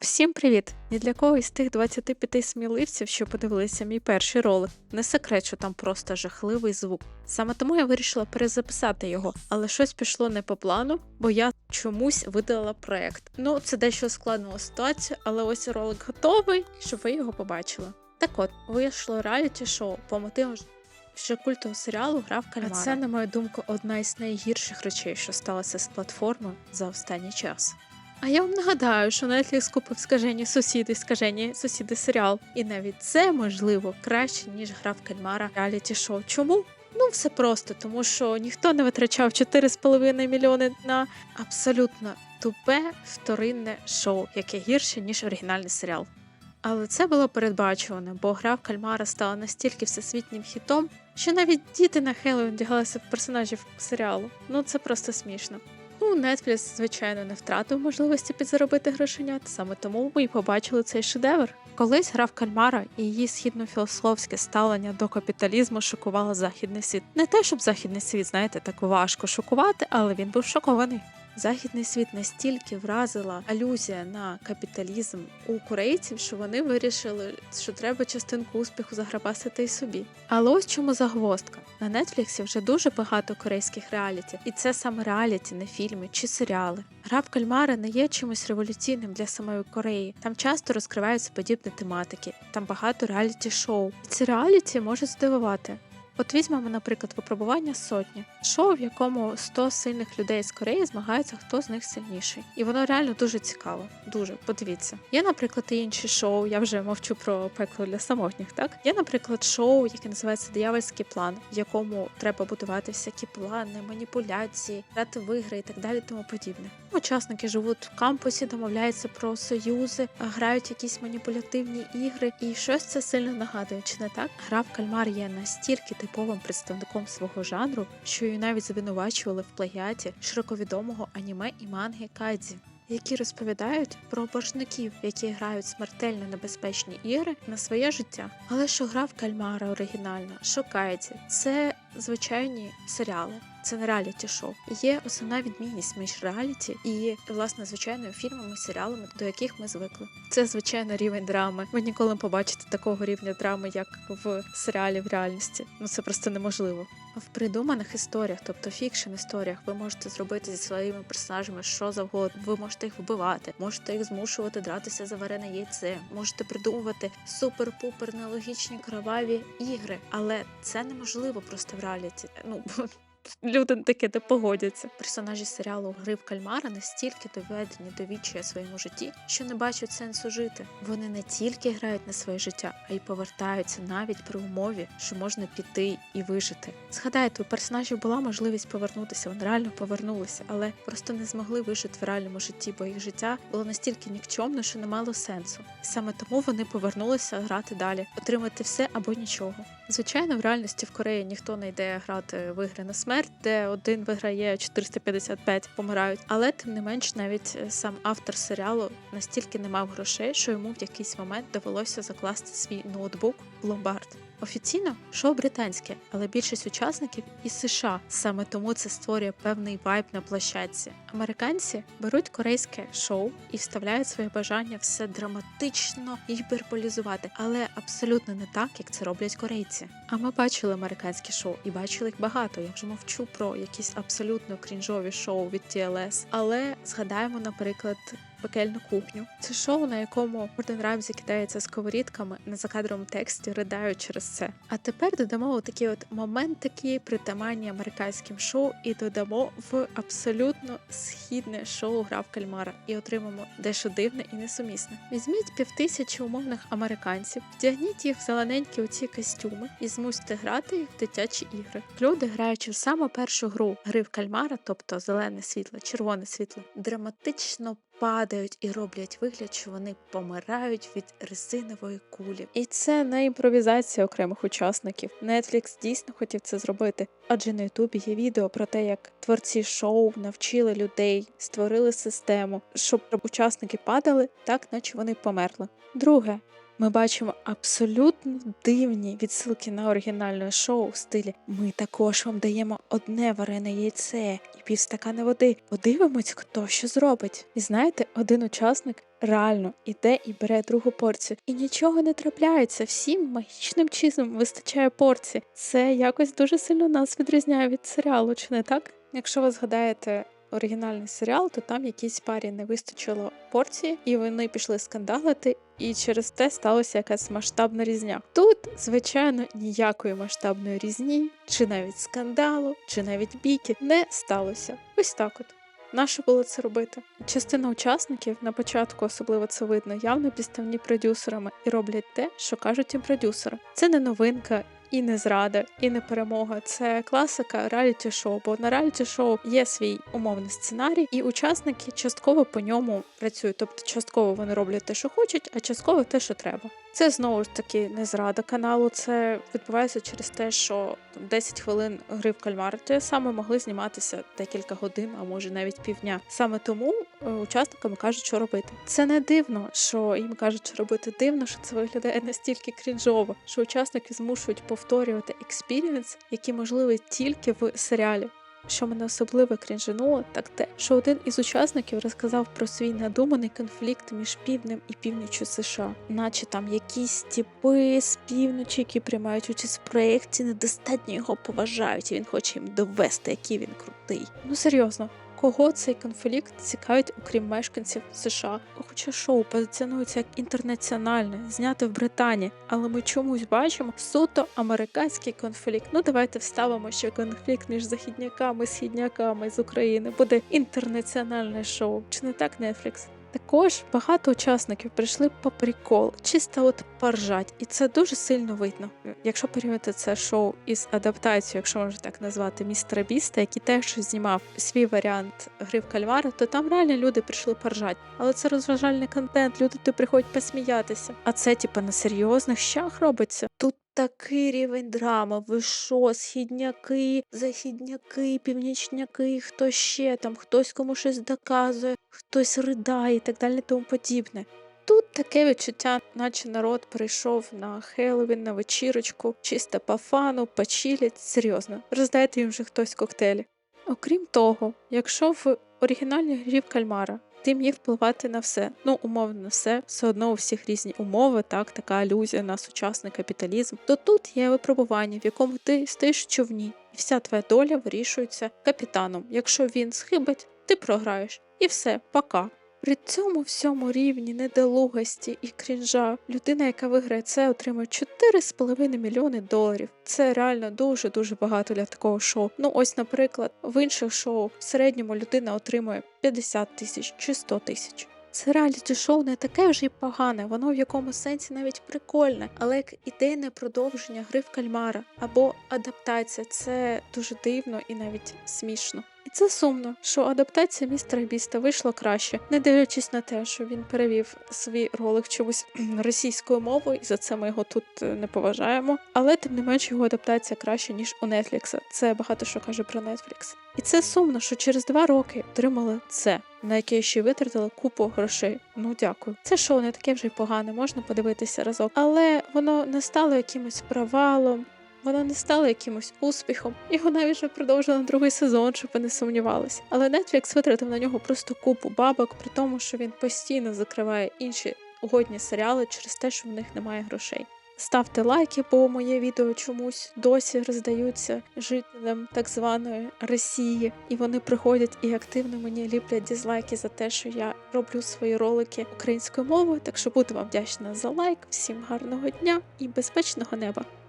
Всім привіт! Ні для кого із тих 25 сміливців, що подивилися мій перший ролик, не секрет, що там просто жахливий звук. Саме тому я вирішила перезаписати його, але щось пішло не по плану, бо я чомусь видала проект. Ну, це дещо складнила ситуацію, але ось ролик готовий, щоб ви його побачили. Так от, вийшло реаліті шоу по мотивам ще культового серіалу Гра в кальмара. А це, на мою думку, одна із найгірших речей, що сталося з платформою за останній час. А я вам нагадаю, що Netflix купив скажені сусіди, скажені сусіди серіал. І навіть це можливо краще, ніж гра в кальмара реаліті шоу. Чому? Ну, все просто, тому що ніхто не витрачав 4,5 мільйони на абсолютно тупе вторинне шоу, яке гірше, ніж оригінальний серіал. Але це було передбачувано, бо гра в кальмара стала настільки всесвітнім хітом, що навіть діти на Хеллоуін вдягалися в персонажів серіалу. Ну це просто смішно. Ну, Netflix, звичайно, не втратив можливості підзаробити грошенят, саме тому ми й побачили цей шедевр. Колись гра в кальмара і її східнофілософське ставлення до капіталізму шокувало західний світ. Не те, щоб західний світ, знаєте, так важко шокувати, але він був шокований. Західний світ настільки вразила алюзія на капіталізм у корейців, що вони вирішили, що треба частинку успіху заграбасити і собі. Але ось чому загвоздка. На Нетфліксі вже дуже багато корейських реаліті, і це саме реаліті, не фільми чи серіали. Гра в кальмари не є чимось революційним для самої Кореї. Там часто розкриваються подібні тематики, там багато реаліті шоу. І ці реаліті можуть здивувати. От візьмемо, наприклад, випробування сотні, шоу, в якому 100 сильних людей з Кореї змагаються, хто з них сильніший. І воно реально дуже цікаво. Дуже подивіться. Є, наприклад, і інші шоу. Я вже мовчу про пекло для самотніх. Так є, наприклад, шоу, яке називається Диявольський план, в якому треба будувати всякі плани, маніпуляції, грати в ігри і так далі, тому подібне. Учасники живуть в кампусі, домовляються про союзи, грають якісь маніпулятивні ігри, і щось це сильно нагадує, чи не так? Гра в кальмар є настільки типовим представником свого жанру, що її навіть звинувачували в плагіаті широковідомого аніме і манги Кайдзі. Які розповідають про боржників, які грають смертельно небезпечні ігри на своє життя. Але що гра кальмара оригінальна, Кайдзі – це звичайні серіали, це не реаліті шоу. Є основна відмінність між реаліті і власне звичайними фільмами, серіалами, до яких ми звикли. Це звичайно рівень драми. Ви ніколи не побачите такого рівня драми, як в серіалі в реальності. Ну це просто неможливо. В придуманих історіях, тобто фікшн історіях, ви можете зробити зі своїми персонажами що завгодно. Ви можете їх вбивати, можете їх змушувати дратися за варене яйце, можете придумувати супер-пупер нелогічні кроваві ігри, але це неможливо просто в реаліті. Ну люди таке не погодяться. Персонажі серіалу Гри в кальмара настільки доведені до відчая своєму житті, що не бачать сенсу жити. Вони не тільки грають на своє життя, а й повертаються навіть при умові, що можна піти і вижити. Згадайте, у персонажів була можливість повернутися, вони реально повернулися, але просто не змогли вижити в реальному житті, бо їх життя було настільки нікчемно, що не мало сенсу. І саме тому вони повернулися грати далі, отримати все або нічого. Звичайно, в реальності в Кореї ніхто не йде грати в ігри на смерть, де один виграє 455 помирають. Але тим не менш, навіть сам автор серіалу настільки не мав грошей, що йому в якийсь момент довелося закласти свій ноутбук в ломбард. Офіційно шоу британське, але більшість учасників із США. Саме тому це створює певний вайб на площадці. Американці беруть корейське шоу і вставляють своє бажання все драматично гіперболізувати, але абсолютно не так, як це роблять корейці. А ми бачили американські шоу і бачили їх багато. Я вже мовчу про якісь абсолютно крінжові шоу від TLS. Але згадаємо, наприклад. Пекельну кухню. Це шоу, на якому Гордон Рамзі кидається сковорідками на закадровому тексті, ридають через це. А тепер додамо такий от момент, притаманні американським шоу, і додамо в абсолютно східне шоу Гра в кальмара і отримаємо дещо дивне і несумісне. Візьміть півтисячі умовних американців, вдягніть їх в зелененькі оці костюми і змусьте грати їх в дитячі ігри. Люди, граючи в саму першу гру гри в кальмара, тобто зелене світло, червоне світло, драматично падають і роблять вигляд, що вони помирають від резинової кулі. І це не імпровізація окремих учасників. Netflix дійсно хотів це зробити, адже на Ютубі є відео про те, як творці шоу навчили людей, створили систему, щоб учасники падали так, наче вони померли. Друге. Ми бачимо абсолютно дивні відсилки на оригінальне шоу в стилі Ми також вам даємо одне варене яйце і півстакана води. Подивимось, хто що зробить. І знаєте, один учасник реально іде і бере другу порцію, і нічого не трапляється. Всім магічним чином вистачає порції. Це якось дуже сильно нас відрізняє від серіалу, чи не так? Якщо ви згадаєте оригінальний серіал, то там якійсь парі не вистачило порції, і вони пішли скандалити, і через те сталося якась масштабна різня. Тут, звичайно, ніякої масштабної різні, чи навіть скандалу, чи навіть бійки не сталося. Ось так от. Нащо було це робити? Частина учасників на початку особливо це видно, явно підставні продюсерами і роблять те, що кажуть їм продюсери. Це не новинка. І не зрада, і не перемога. Це класика реаліті шоу. Бо на реаліті шоу є свій умовний сценарій, і учасники частково по ньому працюють. Тобто, частково вони роблять те, що хочуть, а частково те, що треба. Це знову ж таки не зрада каналу. Це відбувається через те, що там 10 хвилин гри в кальмар те саме могли зніматися декілька годин, а може навіть півдня. Саме тому е, учасникам кажуть, що робити. Це не дивно, що їм кажуть, що робити дивно, що це виглядає настільки крінжово, що учасники змушують повторювати експірієнс, який можливий тільки в серіалі. Що мене особливо крінжануло, так те, що один із учасників розказав про свій надуманий конфлікт між півднем і північю США, наче там якісь типи з півночі, які приймають участь в проєкті, недостатньо його поважають, і він хоче їм довести, який він крутий. Ну серйозно. Кого цей конфлікт цікавить, окрім мешканців США? Хоча шоу позиціонується як інтернаціональне, зняте в Британії, але ми чомусь бачимо суто американський конфлікт. Ну давайте вставимо, що конфлікт між західняками, східняками з України буде інтернаціональне шоу. Чи не так Netflix? Також багато учасників прийшли по прикол, чисто от поржать, і це дуже сильно видно. Якщо порівняти це шоу із адаптацією, якщо можна так назвати, містера Біста, який теж знімав свій варіант гри в кальмара, то там реально люди прийшли поржать. Але це розважальний контент, люди тут приходять посміятися. А це, типа, на серйозних щах робиться. Тут такий рівень драми, ви що, східняки, західняки, північняки, хто ще там, хтось кому щось доказує, хтось ридає і так далі, тому подібне. Тут таке відчуття, наче народ прийшов на Хеллоуін, на вечірочку, чисто по фану, почилять, серйозно, роздайте їм вже хтось коктейлі. Окрім того, якщо в оригінальній грі в кальмара ти міг впливати на все. Ну, умовно, на все, все одно у всіх різні умови, так, така алюзія на сучасний капіталізм. То тут є випробування, в якому ти стоїш в човні, і вся твоя доля вирішується капітаном. Якщо він схибить, ти програєш. І все, пока. При цьому всьому рівні недолугості і крінжа людина, яка виграє це, отримує 4,5 мільйони доларів. Це реально дуже дуже багато для такого шоу. Ну ось, наприклад, в інших шоу в середньому людина отримує 50 тисяч чи 100 тисяч. Це реаліті шоу не таке вже й погане, воно в якому сенсі навіть прикольне, але як ідейне продовження гри в кальмара або адаптація це дуже дивно і навіть смішно. І це сумно, що адаптація містера Біста вийшла краще, не дивлячись на те, що він перевів свій ролик чомусь російською мовою, і за це ми його тут е, не поважаємо. Але тим не менш його адаптація краще ніж у Нетфлікса. Це багато що каже про Netflix. І це сумно, що через два роки отримали це, на яке ще витратили купу грошей. Ну дякую. Це шоу не таке вже й погане, можна подивитися разок, але воно не стало якимось провалом. Воно не стало якимось успіхом, його навіть вже продовжили на другий сезон, щоб ви не сумнівалися. Але Netflix витратив на нього просто купу бабок, при тому, що він постійно закриває інші угодні серіали через те, що в них немає грошей. Ставте лайки, бо моє відео чомусь досі роздаються жителям так званої Росії, і вони приходять і активно мені ліплять дізлайки за те, що я роблю свої ролики українською мовою. Так що буду вам вдячна за лайк. Всім гарного дня і безпечного неба!